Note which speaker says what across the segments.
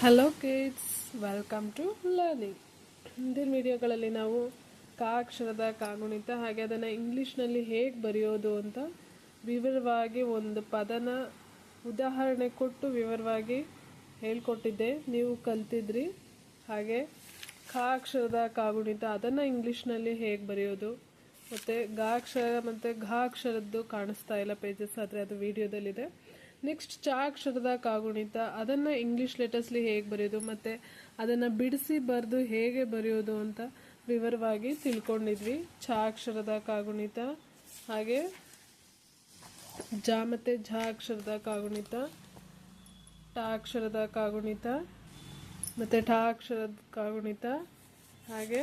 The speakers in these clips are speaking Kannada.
Speaker 1: Hello kids welcome to learning ಹಿಂದಿನ ವಿಡಿಯೋಗಳಲ್ಲಿ ನಾವು ಕಾ ಅಕ್ಷರದ ಕಾಗುಣಿತ ಹಾಗೆ ಅದನ್ನು ಇಂಗ್ಲೀಷ್ನಲ್ಲಿ ಹೇಗೆ ಬರೆಯೋದು ಅಂತ ವಿವರವಾಗಿ ಒಂದು ಪದನ ಉದಾಹರಣೆ ಕೊಟ್ಟು ವಿವರವಾಗಿ ಹೇಳ್ಕೊಟ್ಟಿದ್ದೆ. ನೀವು ಕಲ್ತಿದ್ರಿ. ಹಾಗೆ ಕಾ ಅಕ್ಷರದ ಕಾಗುಣಿತ ಅದನ್ನು ಇಂಗ್ಲೀಷ್ನಲ್ಲಿ ಹೇಗೆ ಬರೆಯೋದು? ಮತ್ತು ಗ ಅಕ್ಷರ ಮತ್ತು ಘ ಅಕ್ಷರದ್ದು ಕಾಣಿಸ್ತಾ ಇಲ್ಲ ಪೇಜಸ್ ಆದರೆ ಅದು ವಿಡಿಯೋದಲ್ಲಿದೆ ನೆಕ್ಸ್ಟ್ ಚ ಅಕ್ಷರದ ಕಾಗುಣಿತ, ಅದನ್ನು ಇಂಗ್ಲಿಷ್ ಲೆಟರ್ಸ್ಲಿ ಹೇಗೆ ಬರೆಯೋದು ಮತ್ತು ಅದನ್ನು ಬಿಡಿಸಿ ಬರೆದು ಹೇಗೆ ಬರೆಯೋದು ಅಂತ ವಿವರವಾಗಿ ತಿಳ್ಕೊಂಡಿದ್ವಿ. ಚಾ ಅಕ್ಷರದ ಕಾಗುಣಿತ, ಹಾಗೆ ಜ ಮತ್ತು ಝ ಅಕ್ಷರದ ಕಾಗುಣಿತ ಟ ಅಕ್ಷರದ ಕಾಗುಣಿತ ಮತ್ತು ಠ ಅಕ್ಷರದ ಕಾಗುಣಿತ, ಹಾಗೆ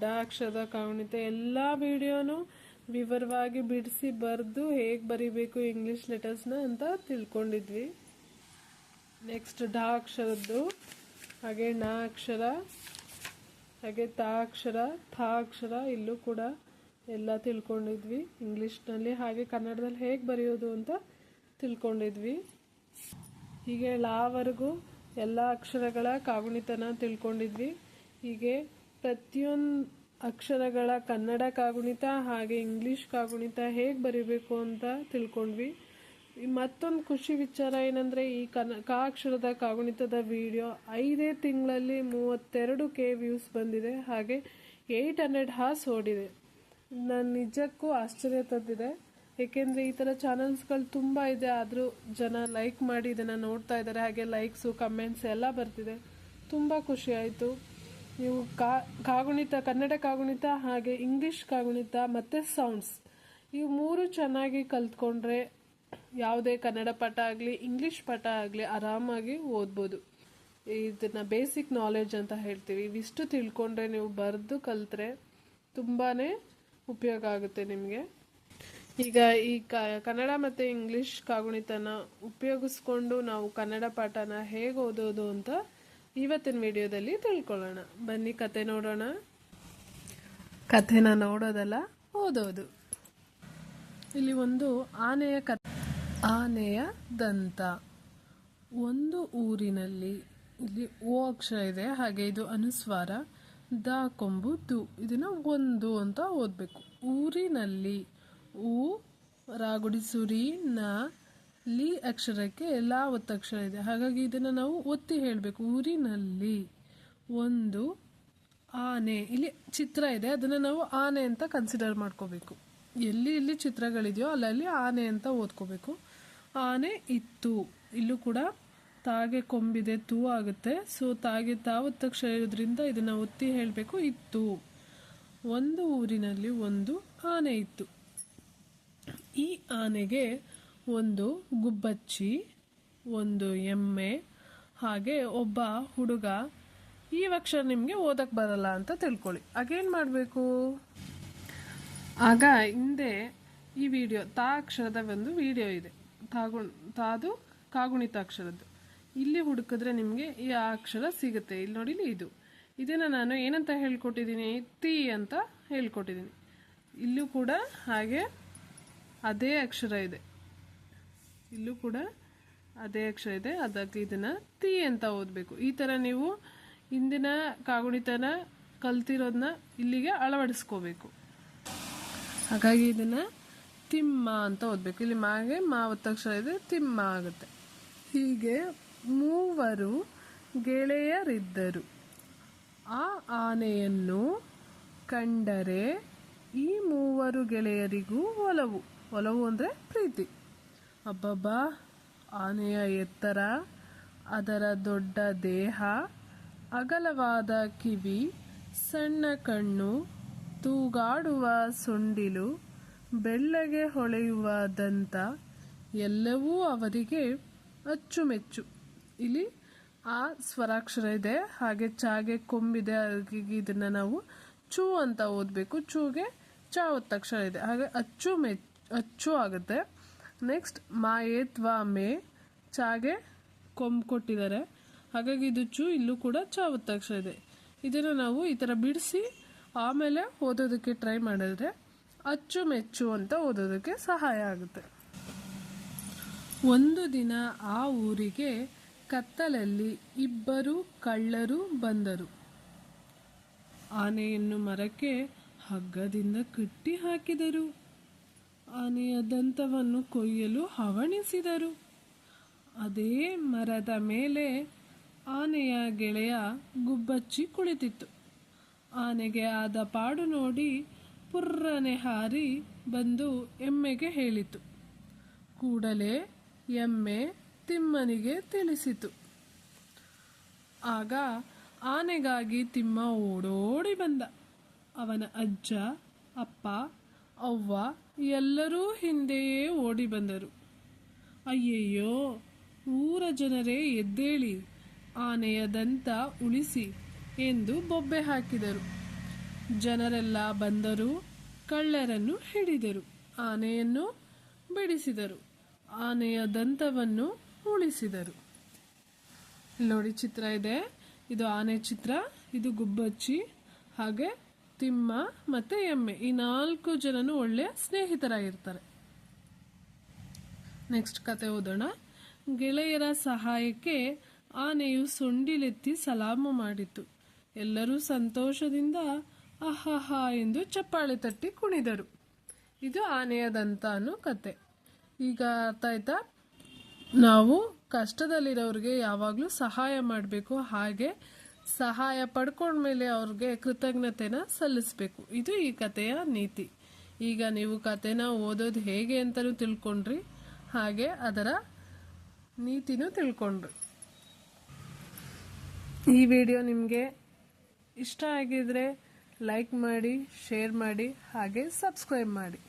Speaker 1: ಡ ಅಕ್ಷರದ ಕಾಗುಣಿತ. ಎಲ್ಲ ವಿಡಿಯೋನು ವಿವರವಾಗಿ ಬಿಡಿಸಿ ಬರೆದು ಹೇಗೆ ಬರಿಬೇಕು ಇಂಗ್ಲೀಷ್ ಲೆಟರ್ಸ್ನ ಅಂತ ತಿಳ್ಕೊಂಡಿದ್ವಿ. ನೆಕ್ಸ್ಟ್ ಢ ಅಕ್ಷರದ್ದು. ಹಾಗೆ ಣ ಅಕ್ಷರ, ಹಾಗೆ ತ ಅಕ್ಷರ, ಥ ಅಕ್ಷರ ಇಲ್ಲೂ ಕೂಡ ಎಲ್ಲ ತಿಳ್ಕೊಂಡಿದ್ವಿ. ಇಂಗ್ಲೀಷ್ನಲ್ಲಿ ಹಾಗೆ ಕನ್ನಡದಲ್ಲಿ ಹೇಗೆ ಬರೆಯೋದು ಅಂತ ತಿಳ್ಕೊಂಡಿದ್ವಿ. ಹೀಗೆ ಲಾವರೆಗೂ ಎಲ್ಲ ಅಕ್ಷರಗಳ ಕಾಗುಣಿತನ ತಿಳ್ಕೊಂಡಿದ್ವಿ. ಹೀಗೆ ಪ್ರತಿಯೊಂದು ಅಕ್ಷರಗಳ ಕನ್ನಡ ಕಾಗುಣಿತ ಹಾಗೆ ಇಂಗ್ಲೀಷ್ ಕಾಗುಣಿತ ಹೇಗೆ ಬರಿಬೇಕು ಅಂತ ತಿಳ್ಕೊಂಡ್ವಿ. ಮತ್ತೊಂದು ಖುಷಿ ವಿಚಾರ ಏನಂದರೆ ಈ ಕನ್ನ ಕಾ ಅಕ್ಷರದ ಕಾಗುಣಿತದ ವಿಡಿಯೋ ಐದೇ ತಿಂಗಳಲ್ಲಿ ಮೂವತ್ತೆರಡು ಕೆ ವ್ಯೂಸ್ ಬಂದಿದೆ. ಹಾಗೆ ಏಯ್ಟ್ ಹಂಡ್ರೆಡ್ ಹಾಸ್ ಓಡಿದೆ. ನಾನು ನಿಜಕ್ಕೂ ಆಶ್ಚರ್ಯ ತಂದಿದೆ. ಏಕೆಂದರೆ ಈ ಥರ ಚಾನಲ್ಸ್ಗಳು ತುಂಬ ಇದೆ. ಆದರೂ ಜನ ಲೈಕ್ ಮಾಡಿ ಇದನ್ನು ನೋಡ್ತಾ ಇದ್ದಾರೆ. ಹಾಗೆ ಲೈಕ್ಸು, ಕಮೆಂಟ್ಸ್ ಎಲ್ಲ ಬರ್ತಿದೆ. ತುಂಬ ಖುಷಿ ಆಯಿತು. ನೀವು ಕಾ, ಕಾಗುಣಿತ, ಕನ್ನಡ ಕಾಗುಣಿತ ಹಾಗೆ ಇಂಗ್ಲಿಷ್ ಕಾಗುಣಿತ ಮತ್ತು ಸೌಂಡ್ಸ್ ಇವು ಮೂರು ಚೆನ್ನಾಗಿ ಕಲ್ತ್ಕೊಂಡ್ರೆ ಯಾವುದೇ ಕನ್ನಡ ಪಾಠ ಆಗಲಿ ಇಂಗ್ಲಿಷ್ ಪಾಠ ಆಗಲಿ ಆರಾಮಾಗಿ ಓದ್ಬೋದು. ಇದನ್ನ ಬೇಸಿಕ್ ನಾಲೆಡ್ಜ್ ಅಂತ ಹೇಳ್ತೀವಿ. ಇವಿಷ್ಟು ತಿಳ್ಕೊಂಡ್ರೆ ನೀವು ಬರೆದು ಕಲ್ತ್ರೆ ತುಂಬಾ ಉಪಯೋಗ ಆಗುತ್ತೆ ನಿಮಗೆ. ಈಗ ಈ ಕ, ಕನ್ನಡ ಮತ್ತು ಇಂಗ್ಲಿಷ್ ಕಾಗುಣಿತನ ಉಪಯೋಗಿಸ್ಕೊಂಡು ನಾವು ಕನ್ನಡ ಪಾಠನ ಹೇಗೆ ಓದೋದು ಅಂತ ಇವತ್ತಿನ ವಿಡಿಯೋದಲ್ಲಿ ತಿಳ್ಕೊಳ್ಳೋಣ. ಬನ್ನಿ ಕತೆ ನೋಡೋಣ. ಕಥೆನ ನೋಡೋದಲ್ಲ ಓದೋದು. ಇಲ್ಲಿ ಒಂದು ಆನೆಯ ಕತೆ ಆನೆಯ ದಂತ. ಒಂದು ಊರಿನಲ್ಲಿ ಇಲ್ಲಿ ಓ ಅಕ್ಷರ ಇದೆ ಹಾಗೆ ಇದು ಅನುಸ್ವಾರ ದ ಕೊಂಬು ದು. ಇದನ್ನು ಒಂದು ಅಂತ ಓದಬೇಕು. ಊರಿನಲ್ಲಿ ಊ ರಾಗುಡಿಸುರಿ ನ ಲಿ ಅಕ್ಷರಕ್ಕೆ ಲಾ ಒತ್ತಕ್ಷರ ಇದೆ. ಹಾಗಾಗಿ ಇದನ್ನು ನಾವು ಒತ್ತಿ ಹೇಳಬೇಕು. ಊರಿನಲ್ಲಿ ಒಂದು ಆನೆ, ಇಲ್ಲಿ ಚಿತ್ರ ಇದೆ. ಅದನ್ನು ನಾವು ಆನೆ ಅಂತ ಕನ್ಸಿಡರ್ ಮಾಡ್ಕೋಬೇಕು. ಎಲ್ಲಿ ಎಲ್ಲಿ ಚಿತ್ರಗಳಿದೆಯೋ ಅಲ್ಲಲ್ಲಿ ಆನೆ ಅಂತ ಓದ್ಕೋಬೇಕು. ಆನೆ ಇತ್ತು. ಇಲ್ಲೂ ಕೂಡ ತಾಗೆ ಕೊಂಬಿದೆ, ತೂ ಆಗುತ್ತೆ. ಸೊ ತಾಗೆ ತಾವತ್ತಕ್ಷರ ಇರೋದ್ರಿಂದ ಇದನ್ನು ಒತ್ತಿ ಹೇಳಬೇಕು. ಇತ್ತು. ಒಂದು ಊರಿನಲ್ಲಿ ಒಂದು ಆನೆ ಇತ್ತು. ಈ ಆನೆಗೆ ಒಂದು ಗುಬ್ಬಚ್ಚಿ, ಒಂದು ಎಮ್ಮೆ, ಹಾಗೆ ಒಬ್ಬ ಹುಡುಗ. ಈ ಅಕ್ಷರ ನಿಮಗೆ ಓದಕ್ಕೆ ಬರಲ್ಲ ಅಂತ ತಿಳ್ಕೊಳ್ಳಿ. ಆಗೇನು ಮಾಡಬೇಕು? ಆಗ ಹಿಂದೆ ಈ ವಿಡಿಯೋ, ತಾ ಅಕ್ಷರದ ಒಂದು ವಿಡಿಯೋ ಇದೆ. ತಾಗು ತಾದು ಕಾಗುಣಿತ ಅಕ್ಷರದ್ದು. ಇಲ್ಲಿ ಹುಡುಕಿದ್ರೆ ನಿಮಗೆ ಈ ಅಕ್ಷರ ಸಿಗುತ್ತೆ. ಇಲ್ಲಿ ನೋಡಿ ಇದು. ಇದನ್ನು ನಾನು ಏನಂತ ಹೇಳ್ಕೊಟ್ಟಿದ್ದೀನಿ? ತಿ ಅಂತ ಹೇಳ್ಕೊಟ್ಟಿದ್ದೀನಿ. ಇಲ್ಲೂ ಕೂಡ ಹಾಗೆ ಅದೇ ಅಕ್ಷರ ಇದೆ. ಇಲ್ಲೂ ಕೂಡ ಅದೇ ಅಕ್ಷರ ಇದೆ ಅದಕ್ಕೆ ಇದನ್ನು ತಿ ಅಂತ ಓದಬೇಕು. ಈ ಥರ ನೀವು ಹಿಂದಿನ ಕಾಗುಣಿತನ ಕಲ್ತಿರೋದನ್ನ ಇಲ್ಲಿಗೆ ಅಳವಡಿಸ್ಕೋಬೇಕು. ಹಾಗಾಗಿ ಇದನ್ನು ತಿಮ್ಮ ಅಂತ ಓದಬೇಕು. ಇಲ್ಲಿ ಮಾಗೆ ಮಾ ಒತ್ತಕ್ಷರ ಇದೆ, ತಿಮ್ಮ ಆಗುತ್ತೆ. ಹೀಗೆ ಮೂವರು ಗೆಳೆಯರಿದ್ದರು. ಆ ಆನೆಯನ್ನು ಕಂಡರೆ ಈ ಮೂವರು ಗೆಳೆಯರಿಗೂ ಒಲವು. ಒಲವು ಅಂದರೆ ಪ್ರೀತಿ. ಅಬ್ಬಬ್ಬಾ, ಆನೆಯ ಎತ್ತರ, ಅದರ ದೊಡ್ಡ ದೇಹ, ಅಗಲವಾದ ಕಿವಿ, ಸಣ್ಣ ಕಣ್ಣು, ತೂಗಾಡುವ ಸೊಂಡಿಲು, ಬೆಳ್ಳಗೆ ಹೊಳೆಯುವ ದಂತ, ಎಲ್ಲವೂ ಅವರಿಗೆ ಅಚ್ಚುಮೆಚ್ಚು. ಇಲ್ಲಿ ಆ ಸ್ವರಾಕ್ಷರ ಇದೆ. ಹಾಗೆ ಚಾಗೆ ಕೊಂಬಿದೆ ಇದನ್ನು ನಾವು ಚೂ ಅಂತ ಓದಬೇಕು. ಚೂಗೆ ಚಾ ಒತ್ತಕ್ಷರ ಇದೆ. ಹಾಗೆ ಅಚ್ಚು ಮೆಚ್ಚು ಅಚ್ಚು ಆಗುತ್ತೆ. ನೆಕ್ಸ್ಟ್ ಮಾಯೇತ್ವಾ ಮೇ ಚಾಗೆ ಕೊಂಬ್ ಕೊಟ್ಟಿದ್ದಾರೆ ಹಾಗಾಗಿ ಇದು ಚೂ, ಇಲ್ಲೂ ಕೂಡ ಚಾ ಇದೆ. ಇದನ್ನು ನಾವು ಈ ಥರ ಬಿಡಿಸಿ ಆಮೇಲೆ ಓದೋದಕ್ಕೆ ಟ್ರೈ ಮಾಡಿದ್ರೆ ಅಚ್ಚುಮೆಚ್ಚು ಅಂತ ಓದೋದಕ್ಕೆ ಸಹಾಯ ಆಗುತ್ತೆ. ಒಂದು ದಿನ ಆ ಊರಿಗೆ ಕತ್ತಲಲ್ಲಿ ಇಬ್ಬರು ಕಳ್ಳರು ಬಂದರು. ಆನೆಯನ್ನು ಮರಕ್ಕೆ ಹಗ್ಗದಿಂದ ಕಟ್ಟಿ ಹಾಕಿದರು. ಆನೆಯ ದಂತವನ್ನು ಕೊಯ್ಯಲು ಹವಣಿಸಿದರು. ಅದೇ ಮರದ ಮೇಲೆ ಆನೆಯ ಗೆಳೆಯ ಗುಬ್ಬಚ್ಚಿ ಕುಳಿತಿತ್ತು. ಆನೆಗೆ ಆದ ಪಾಡು ನೋಡಿ ಪುರ್ರನೆ ಹಾರಿ ಬಂದು ಎಮ್ಮೆಗೆ ಹೇಳಿತು. ಕೂಡಲೇ ಎಮ್ಮೆ ತಿಮ್ಮನಿಗೆ ತಿಳಿಸಿತು. ಆಗ ಆನೆಗಾಗಿ ತಿಮ್ಮ ಓಡೋಡಿ ಬಂದ. ಅವನ ಅಜ್ಜ, ಅಪ್ಪ ಅವ್ವ ಎಲ್ಲರೂ ಹಿಂದೆಯೇ ಓಡಿ ಬಂದರು. ಅಯ್ಯಯ್ಯೋ, ಊರ ಜನರೇ ಎದ್ದೇಳಿ, ಆನೆಯ ದಂತ ಉಳಿಸಿ ಎಂದು ಬೊಬ್ಬೆ ಹಾಕಿದರು. ಜನರೆಲ್ಲ ಬಂದರು ಕಳ್ಳರನ್ನು ಹಿಡಿದರು, ಆನೆಯನ್ನು ಬಿಡಿಸಿದರು, ಆನೆಯ ದಂತವನ್ನು ಉಳಿಸಿದರು. ನೋಡಿ ಚಿತ್ರ ಇದೆ. ಇದು ಆನೆ ಚಿತ್ರ, ಇದು ಗುಬ್ಬಚ್ಚಿ, ಹಾಗೆ ತಿಮ್ಮ ಮತ್ತೆ ಎಮ್ಮೆ. ಈ ನಾಲ್ಕು ಜನನು ಒಳ್ಳೆಯ ಸ್ನೇಹಿತರಾಗಿರ್ತಾರೆ. ನೆಕ್ಸ್ಟ್ ಕತೆ ಓದೋಣ. ಗೆಳೆಯರ ಸಹಾಯಕ್ಕೆ ಆನೆಯು ಸೊಂಡಿಲೆತ್ತಿ ಸಲಾಮು ಮಾಡಿತು ಎಲ್ಲರೂ ಸಂತೋಷದಿಂದ ಅಹಹ ಎಂದು ಚಪ್ಪಾಳೆ ತಟ್ಟಿ ಕುಣಿದರು. ಇದು ಆನೆಯ ದಂತ ಅನ್ನೋ ಕತೆ. ಈಗ ಅರ್ಥ ಆಯ್ತಾ? ನಾವು ಕಷ್ಟದಲ್ಲಿರೋರಿಗೆ ಯಾವಾಗಲೂ ಸಹಾಯ ಮಾಡಬೇಕು. ಹಾಗೆ ಸಹಾಯ ಪಡ್ಕೊಂಡ್ಮೇಲೆ ಅವ್ರಿಗೆ ಕೃತಜ್ಞತೆನ ಸಲ್ಲಿಸಬೇಕು. ಇದು ಈ ಕಥೆಯ ನೀತಿ. ಈಗ ನೀವು ಕಥೆನ ಓದೋದು ಹೇಗೆ ಅಂತಲೂ ತಿಳ್ಕೊಂಡ್ರಿ, ಹಾಗೆ ಅದರ ನೀತಿನೂ ತಿಳ್ಕೊಂಡ್ರಿ. ಈ ವಿಡಿಯೋ ನಿಮಗೆ ಇಷ್ಟ ಆಗಿದ್ರೆ ಲೈಕ್ ಮಾಡಿ, ಶೇರ್ ಮಾಡಿ, ಹಾಗೆ ಸಬ್ಸ್ಕ್ರೈಬ್ ಮಾಡಿ.